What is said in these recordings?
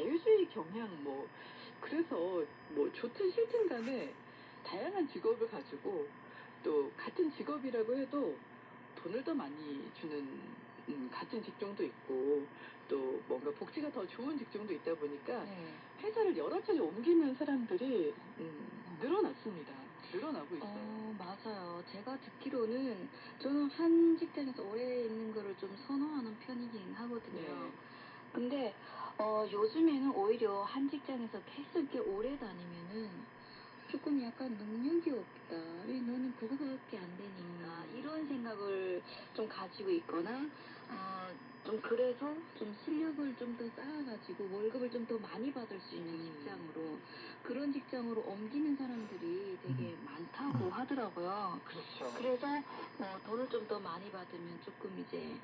자유주의 경향 뭐 그래서 뭐 좋든 싫든 간에 다양한 직업을 가지고 또 같은 직업이라고 해도 돈을 더 많이 주는 음, 같은 직종도 있고 또 뭔가 복지가 더 좋은 직종도 있다 보니까 네. 회사를 여러 차례 옮기는 사람들이 음, 늘어났습니다. 늘어나고 있어요. 어, 맞아요. 제가 듣기로는 저는 한 직장에서 오래 있는 거를 좀 선호하는 편이긴 하거든요. 네. 근데 어, 요즘에는 오히려 한 직장에서 계속 이렇게 오래 다니면은 조금 약간 능력이 없다. 왜 너는 그거밖에 안 되니까 음. 이런 생각을 좀 가지고 있거나 어, 좀 그래서 좀 실력을 좀 더 쌓아가지고 월급을 좀 더 많이 받을 수 있는 음. 직장으로 그런 직장으로 옮기는 사람들이 되게 많다고 하더라고요. 그렇죠. 그래서 뭐 돈을 좀 더 많이 받으면 조금 이제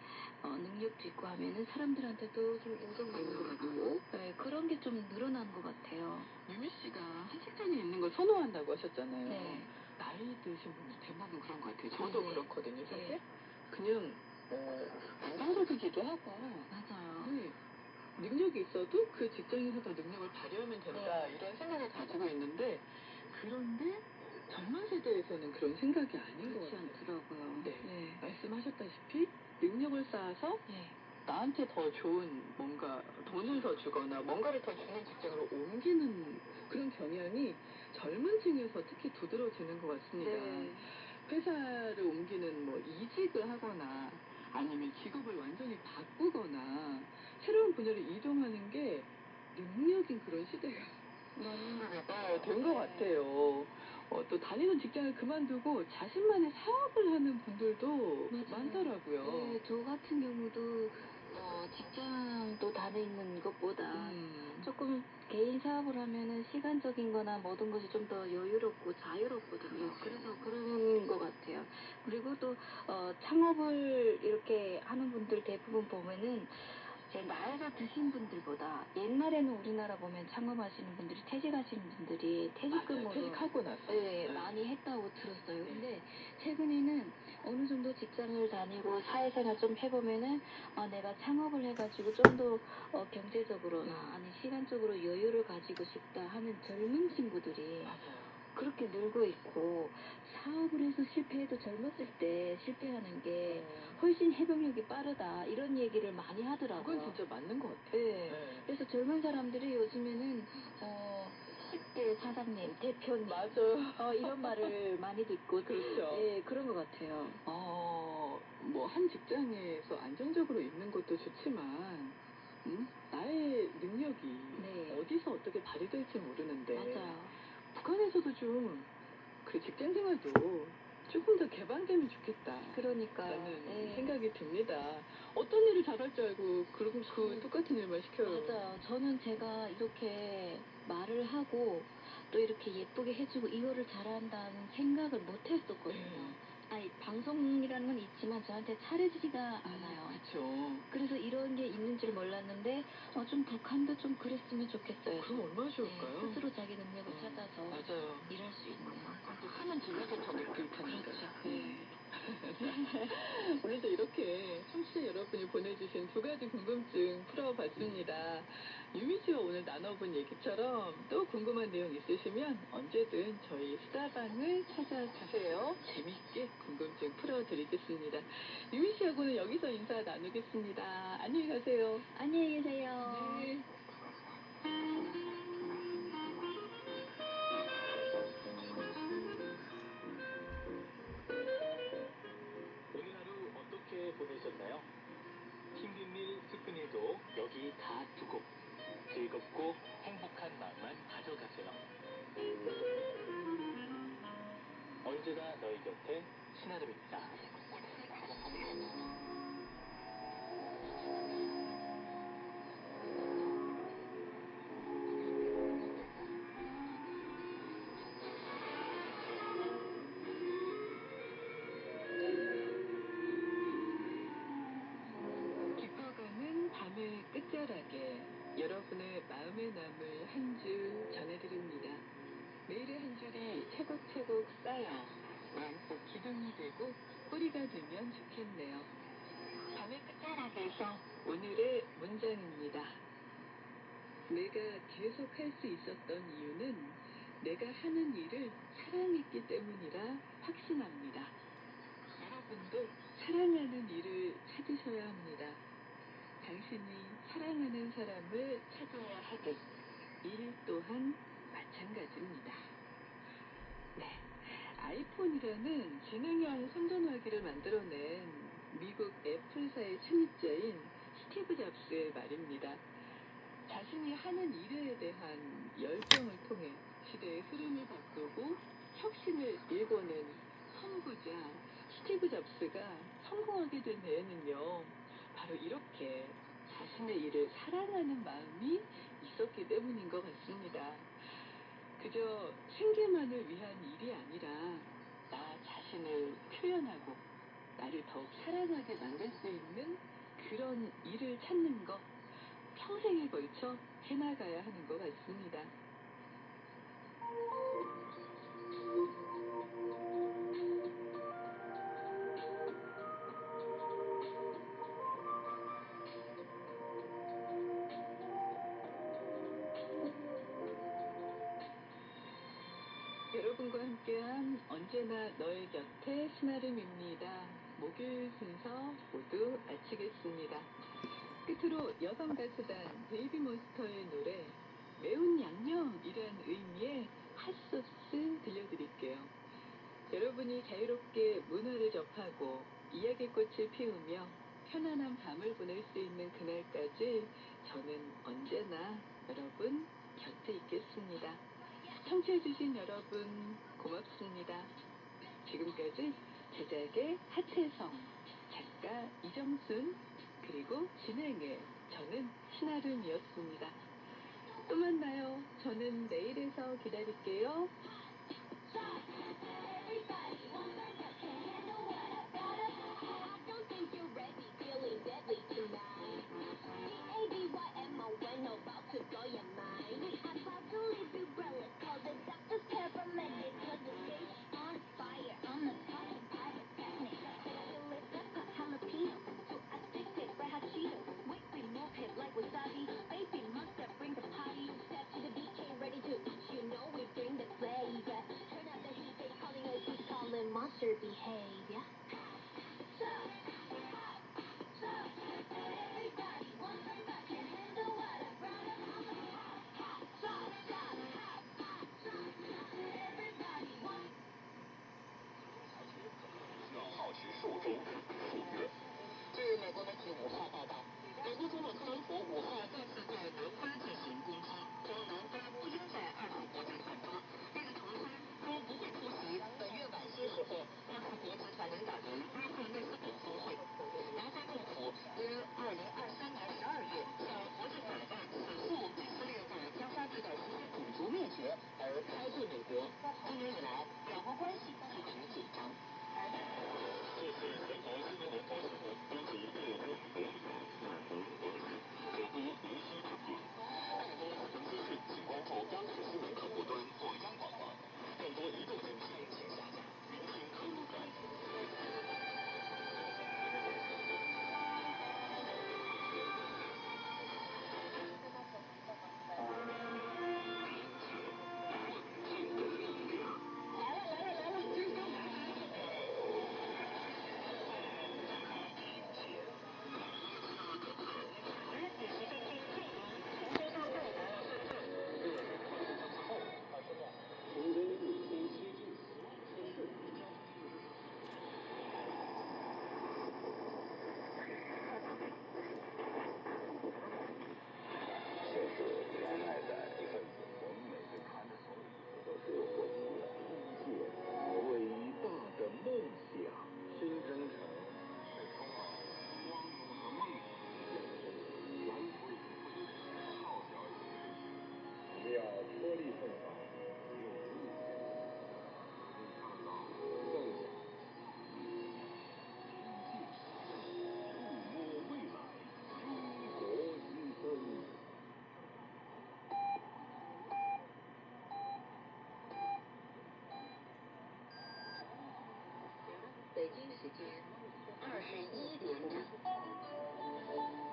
어, 능력도 있고 하면은 사람들한테도 좀 인정받는 것 같고 네, 그런 게 좀 늘어난 것 같아요. 유미 씨가 한 직장에 있는 걸 선호한다고 하셨잖아요. 네. 나이 드신 분들 대부분 그런 것 같아요. 저도 네. 그렇거든요, 사실. 네. 그냥 어, 안정적이기도 하고 맞아요. 네. 능력이 있어도 그 직장에서 더 능력을 발휘하면 된다 네. 이런 생각을 가지고 있는데 그런데 젊은 세대에서는 그런 생각이 아닌 것 그렇지 같아요. 않더라고요. 네. 네. 말씀하셨다시피 능력을 쌓아서 네. 나한테 더 좋은 뭔가 돈을 더 주거나 뭔가를 더 주는 직장으로 옮기는 그런 경향이 젊은 층에서 특히 두드러지는 것 같습니다. 네. 회사를 옮기는 뭐 이직을 하거나 아니면 직업을 완전히 바꾸거나 새로운 분야로 이동하는 게 능력인 그런 시대가 맞는 것된것 같아요. 어, 또 다니는 직장을 그만두고 자신만의 사업을 하는 분들도 맞아요. 많더라고요. 네, 저 같은 경우도 어, 직장도 다니는 것보다 음, 조금 개인 사업을 하면은 시간적인 거나 모든 것이 좀 더 여유롭고 자유롭거든요. 그렇죠. 그래서 그런 것 같아요. 그리고 또, 어, 창업을 이렇게 하는 분들 대부분 보면은 제 나이가 드신 분들보다 옛날에는 우리나라 보면 창업하시는 분들이 퇴직하시는 분들이. 퇴직금으로 퇴직하고 나서. 네, 네. 많이 했다고 들었어요. 네. 근데 최근에는 어느 정도 직장을 다니고 사회생활 좀 해보면은 아, 내가 창업을 해가지고 좀 더 어, 경제적으로나 음. 아니 시간적으로 여유를 가지고 싶다 하는 젊은 친구들이 맞아요. 그렇게 늘고 있고 사업을 해서 실패해도 젊었을 때 실패하는 게 어, 훨씬 해병력이 빠르다 이런 얘기를 많이 하더라고요. 그건 진짜 맞는 것 같아요. 네. 네. 그래서 젊은 사람들이 요즘에는 어, 10대 사장님, 대표님 맞아요. 어, 이런 말을 많이 듣고 그렇죠. 예, 그런 것 같아요. 어, 뭐, 한 직장에서 안정적으로 있는 것도 좋지만, 음? 나의 능력이 네. 어디서 어떻게 발휘될지 모르는데, 맞아요. 북한에서도 좀, 그 직장 생활도 조금 더 개방되면 좋겠다. 그러니까요. 라는 예. 생각이 듭니다. 어떤 일을 잘할 줄 알고, 그리고 그 음, 똑같은 일만 시켜요. 맞아요. 저는 제가 이렇게 말을 하고 또 이렇게 예쁘게 해주고 이거를 잘한다는 생각을 못 했었거든요. 네. 아니, 방송이라는 건 있지만 저한테 차려지지가 않아요. 그쵸. 그래서 이런 게 있는 줄 몰랐는데 어, 좀 북한도 좀 그랬으면 좋겠어요. 그럼 얼마나 네, 좋을까요? 스스로 자기 능력을 음, 찾아서 맞아요. 일할 수 있는. 또 하는 질에서 더 느낄 테니까. 그렇죠. 네. 오늘도 이렇게 청취자 여러분이 보내주신 두 가지 궁금증 풀어봤습니다. 유미 씨와 오늘 나눠본 얘기처럼 또 궁금한 내용 있으시면 언제든 저희 수다방을 찾아주세요. 재밌게 궁금증 풀어드리겠습니다. 유미 씨하고는 여기서 인사 나누겠습니다. 안녕히 가세요. 안녕히 계세요. 네. 차곡차곡 쌓여 마음속 기둥이 되고 뿌리가 되면 좋겠네요. 밤의 끝자락에서 오늘의 문장입니다. 내가 계속 할 수 있었던 이유는 내가 하는 일을 사랑했기 때문이라 확신합니다. 여러분도 사랑하는 일을 찾으셔야 합니다. 당신이 사랑하는 사람을 찾아야 하듯 일 또한 마찬가지입니다. 네. 아이폰이라는 지능형 손전화기를 만들어낸 미국 애플사의 창립자인 스티브 잡스의 말입니다. 자신이 하는 일에 대한 열정을 통해 시대의 흐름을 바꾸고 혁신을 일궈낸 선구자 스티브 잡스가 성공하게 된 데에는요, 바로 이렇게 자신의 일을 사랑하는 마음이 있었기 때문인 것 같습니다. 그저 생계만을 위한 일이 아니라 나 자신을 표현하고 나를 더욱 사랑하게 만들 수 있는 그런 일을 찾는 것 평생에 걸쳐 해나가야 하는 것 같습니다. 함께한 언제나 너의 곁에 신아름입니다. 목요일 순서 모두 마치겠습니다. 끝으로 여성 가수단 베이비몬스터의 노래 매운 양념이란 의미의 핫소스 들려드릴게요. 여러분이 자유롭게 문화를 접하고 이야기꽃을 피우며 편안한 밤을 보낼 수 있는 그날까지 저는 언제나 여러분 곁에 있겠습니다. 청취해주신 여러분 고맙습니다. 지금까지 제작의 하채성, 작가 이정순, 그리고 진행의 저는 신아름이었습니다. 또 만나요. 저는 내일에서 기다릴게요. behave. 而开罪美国。今年以来，两国关系异常紧张。这是全国新闻联播节目编辑叶温维理满红联系美国无锡主播。更多新闻资讯，请关注央视新闻客户端或央广网。更多移动信息，北京时间二十一点整。